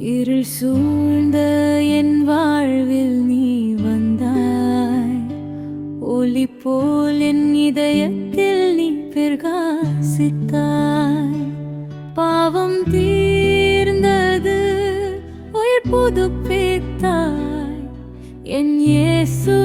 இருள் சூழ்ந்த என் வாழ்வில் நீ வந்தாய். ஒளி போல் என் இதயத்தில் நீ பிரகாசித்தாய். பாவம் தீர்ந்தது உயிர் புதுப்பித்தாய். என் இயேசு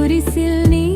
dure e.